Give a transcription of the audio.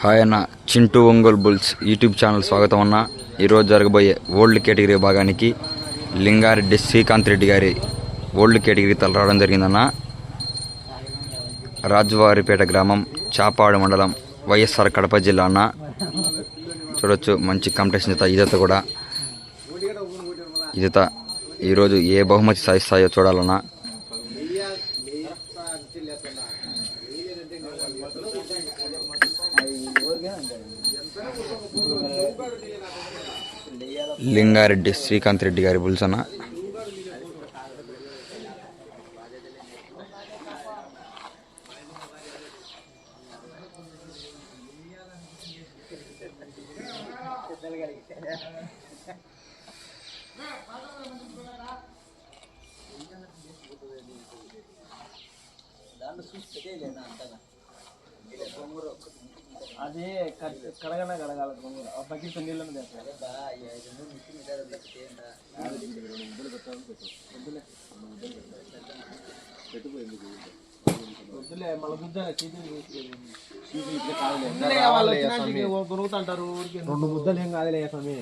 Hi అన్న Chintu Ongole bulls YouTube channel స్వాగతం అన్న. ఈరోజు జరగబోయే ఓల్డ్ కేటగిరీ భాగానికి లింగారెడ్డి శ్రీకాంత్ రెడ్డి గారి ఓల్డ్ కేటగిరీ తలరావడం జరిగిందన్న. రాజువారిపేట గ్రామం చాపాడు మండలం వైఎస్ఆర్ కడప జిల్లా అన్న. చూడొచ్చు మంచి కాంపిటీషన్ జత ఇదత కూడా. ఇదత ఈరోజు ఏ బహుమతి సాధిస్తాయో చూడాలన్నా. లింగారెడ్డి శ్రీకాంత్ రెడ్డి గారి బుల్స్ అది కడగన కడగాలి ఆ బకెట్ నీళ్ళని తెస్తాను వద్దులే మళ్ళీ గుద్దాలి. చీటీ వాళ్ళు వచ్చినాక కొనుగుతుంటారు రెండు ముద్దలు ఏం కాదులే స్వామి.